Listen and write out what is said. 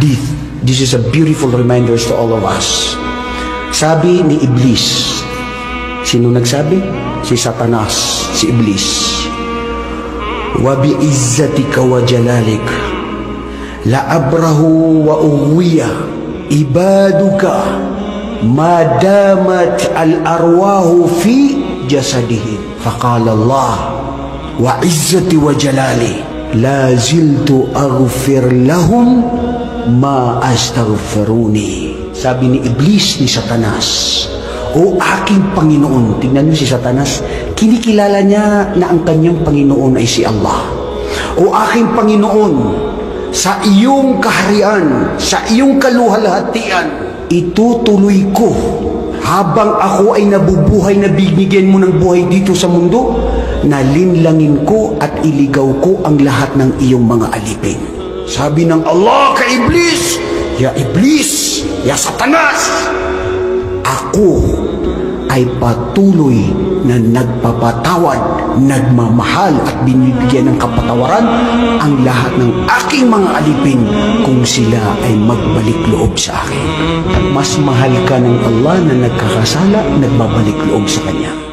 hadith. This is a beautiful reminder to all of us. Sabi ni Iblis, sino nagsabi? Si Satanas, si Iblis. Wa bi'izzatika wa jalalik la abrahu wa uwiya ibaduka ma damat al arwahu fi jasadihi faqala Allah wa izzati wa jalali la ziltu aghfir lahum ma astaghfiruni sabi ni Iblis ni Satanas o aking Panginoon tingnan niyo si Satanas kinikilala niya na ang kanyang Panginoon ay si Allah. O aking Panginoon sa iyong kaharian, sa iyong kaluhalhatian, itutuloy ko. Habang ako ay nabubuhay na bigyan mo ng buhay dito sa mundo, nalinlangin ko at iligaw ko ang lahat ng iyong mga alipin. Sabi ng Allah Iblis, Ya Iblis, Ya Satanas, ako ay patuloy na nagpapatawad, nagmamahal at binibigyan ng kapatawaran ang lahat ng aking mga alipin kung sila ay magbalik loob sa akin. Mas mahal ka ng Allah na nagkakasala, nagbabalik loob sa Kanya.